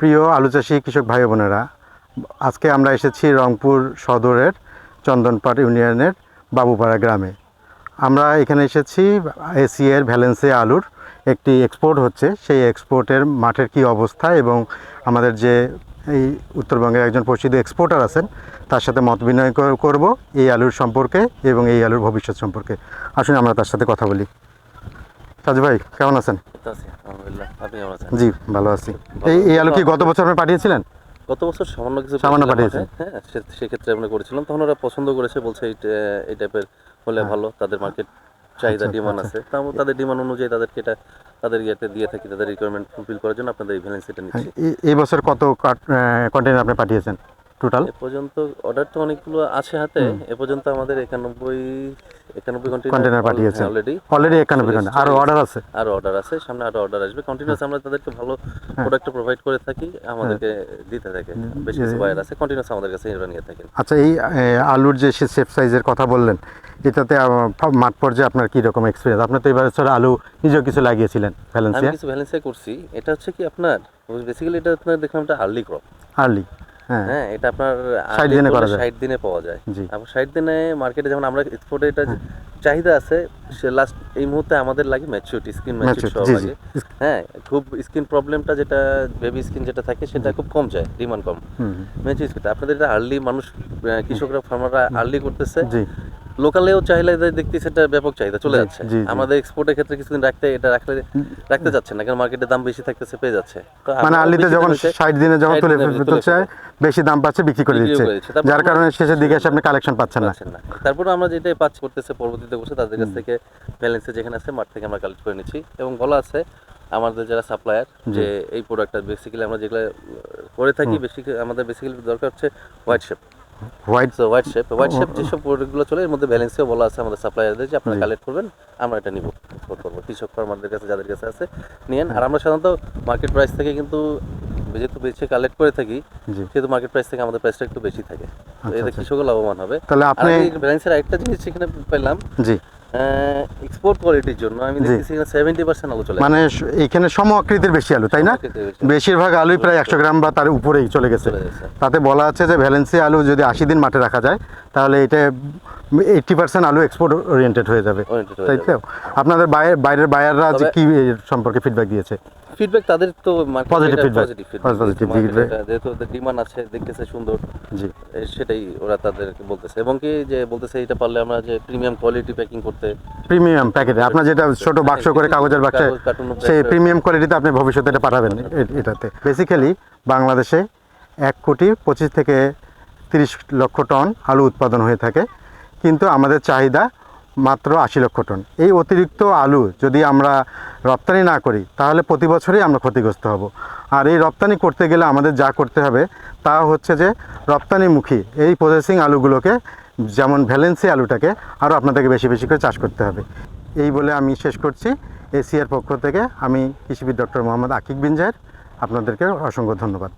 প্রিয় আলু চাষি কৃষক ভাই বোনেরা, আজকে আমরা এসেছি রংপুর সদরের চন্দনপাট ইউনিয়নের বাবুপাড়া গ্রামে। আমরা এখানে এসেছি এসিএর ভ্যালেন্সি আলুর একটি এক্সপোর্ট হচ্ছে। সেই এক্সপোর্টের মাঠের কি অবস্থা এবং আমাদের যে এই উত্তরবঙ্গের একজন প্রসিদ্ধ এক্সপোর্টার আছেন, তার সাথে মত বিনিময় কর- করব এই আলুর সম্পর্কে এবং এই আলুর ভবিষ্যৎ সম্পর্কে। আসুন আমরা তার সাথে কথা বলি। সাজু ভাই কেমন আছেন? জি ভালো আছি। এই এই আলু কি গত বছর আপনি পাঠিয়েছিলেন? গত বছর সামান্য কিছু সামান্য পাঠিয়েছেন। হ্যাঁ সেক্ষেত্রে আমরা করেছিলাম। তখন ওরা পছন্দ করেছে বলছে এই এই টাইপের হলে ভালো তাদের মার্কেট চাহিদা আচ্ছা, ডিমান্ড আছে। তা আমরা তাদের ডিমান্ড অনুযায়ী তাদেরকে এটা তাদের ইয়েতে দিয়ে থাকি তাদের রিকোয়ারমেন্ট ফুলফিল করার জন্য আপনাদের এই ভ্যালেন্সিটা নিচ্ছি। এই বছর কত কন্টেনার আপনি পাঠিয়েছেন? টোটাল এ পর্যন্ত অর্ডার তো অনেকগুলো আছে হাতে। এ পর্যন্ত আমাদের একানব্বই একানব্বই কন্টেনার পাঠিয়েছেন অলরেডি অলরেডি একানব্বই ঘণ্টা আরও অর্ডার আছে? আরও অর্ডার আছে। সামনে আরও অর্ডার আসবে। কন্টিনিউস আমরা তাদেরকে ভালো প্রোডাক্ট প্রোভাইড করে থাকি আমাদেরকে দিতে থাকে। বেশ কিছু বায়ার আছে কন্টিনিউস আমাদের কাছে এরা নিয়ে থাকেন। আচ্ছা এই আলুর যে শেপ সাইজের কথা বললেন এটাতে মাঠ পর্যায়ে আপনার কি রকম এক্সপিরিয়েন্স আপনি তো এবার আলু নিজেও কিছু লাগিয়েছিলেন আমি ভ্যালেন্সিয়া কিছু ব্যালেন্সে করছি। এটা হচ্ছে কি আপনার বেসিক্যালি এটা আপনার দেখলাম এটা আর্লি ক্রপ আর্লি হ্যাঁ। হ্যাঁ এটা আপনার 60 দিনে করা যায়। ষাট দিনে পাওয়া যায়। আবার ষাট দিনে মার্কেটে যেমন আমরা এক্সপোর্টে এটা চাহিদা আছে সে লাস্ট এই মুহূর্তে আমাদের লাগে ম্যাচিউরিটি স্কিন ম্যাচিউরিটি। লাগে। হ্যাঁ খুব স্কিন প্রবলেমটা যেটা বেবি স্কিন যেটা থাকে সেটা খুব কম যায় ডিমান্ড কম। আপনাদের এটা আর্লি মানুষ কৃষকরা ফার্মাররা আর্লি করতেছে। লোকালেও চাইলে দেখতেছি এটা ব্যাপক চাহিদা চলে যাচ্ছে। আমাদের এক্সপোর্টের ক্ষেত্রে কিছুদিন রাখতে এটা রাখলে রাখতে যাচ্ছে না কারণ মার্কেটে দাম বেশি থাকতেছে পেয়ে যাচ্ছে। মানে আর্লিতে যখন হয়েছে, ষাট দিনে যখন তুলে দিনের ভিতরে তুলছে ফেলে। বেশি দাম পাচ্ছে বিক্রি করে দিচ্ছে। যার কারণে শেষের দিকে এসে আপনি কালেকশন পাচ্ছেন না। তারপরে আমরা যেটা পাচ্ছি করতেছে পরবর্তীতে করছে তাদের কাছ থেকে ব্যালেন্সে যেখানে আছে মাঠ থেকে আমরা কালেক্ট করে নিচ্ছি। এবং বলা আছে আমাদের যারা সাপ্লায়ার যে এই প্রোডাক্টটা বেসিক্যালি আমরা যেগুলো করে থাকি বেশি আমাদের বেসিক্যালি দরকার হচ্ছে white shape white so white shape white shape যেসব প্রোডাক্টগুলো চলে এর মধ্যে ব্যালেন্সেও বলা আছে আমাদের সাপ্লায়ারদের যে আপনারা কালেক্ট করবেন আমরা এটা নিব করব। কৃষক ফার্মারদের কাছে যাদের কাছে আছে নিয়েন। আর আমরা সাধারণত মার্কেট প্রাইস থেকে কিন্তু যেহেতু বেশি কালেক্ট করে থাকি সেহেতু মার্কেট প্রাইস থেকে আমাদের প্রাইসটা একটু বেশি থাকে। আচ্ছা, এতে আচ্ছা। কৃষকও লাভবান হবে। তাহলে আপনি ব্যালেন্সের আরেকটা জিনিস সেখানে পেলাম। জি। এক্সপোর্ট কোয়ালিটির জন্য আমি জি। দেখতেছি এখানে সেভেন্টি পার্সেন্ট আলু চলে মানে এখানে সম আকৃতির বেশি আলু তাই না? বেশিরভাগ আলুই প্রায় একশো গ্রাম বা তার উপরেই চলে গেছে। তাতে বলা আছে যে ভ্যালেন্সি আলু যদি আশি দিন মাঠে রাখা যায় তাহলে এটা এইটটি পার্সেন্ট আলু এক্সপোর্ট ওরিয়েন্টেড হয়ে যাবে। তাই তো? আপনাদের বাইরে বাইরের বায়াররা যে কি সম্পর্কে ফিডব্যাক দিয়েছে? ফিডব্যাক তাদের তো Positive feedback. পজিটিভ ফিডব্যাক যেহেতু ওদের ডিমান্ড আছে দেখতেছে সুন্দর। জি। সেটাই ওরা তাদেরকে বলতেছে। এবং কি যে বলতেছে এটা পারলে আমরা যে প্রিমিয়াম কোয়ালিটি প্যাকিং করতে প্রিমিয়াম প্যাকেটে আপনার যেটা ছোট বাক্স করে কাগজের বাক্সে সেই। প্রিমিয়াম কোয়ালিটিতে আপনি ভবিষ্যতে এটা পাঠাবেন এ- এটাতে। বেসিক্যালি বাংলাদেশে এক কোটি পঁচিশ থেকে তিরিশ লক্ষ টন আলু উৎপাদন হয়ে থাকে। কিন্তু আমাদের চাহিদা মাত্র আশি লক্ষ টন। এই অতিরিক্ত আলু যদি আমরা রপ্তানি না করি, তাহলে প্রতি বছরই আমরা ক্ষতিগ্রস্ত হব। আর এই রপ্তানি করতে গেলে আমাদের যা করতে হবে, তা হচ্ছে যে রপ্তানিমুখী এই প্রসেসিং আলুগুলোকে, যেমন ভ্যালেন্সি আলুটাকে আরও আপনাদেরকে বেশি বেশি করে চাষ করতে হবে। এই বলে আমি শেষ করছি। এশিয়ার পক্ষ থেকে আমি কৃষিবিদ ডক্টর মোহাম্মদ আকিব বিন জাহের, আপনাদেরকে অসংখ্য ধন্যবাদ।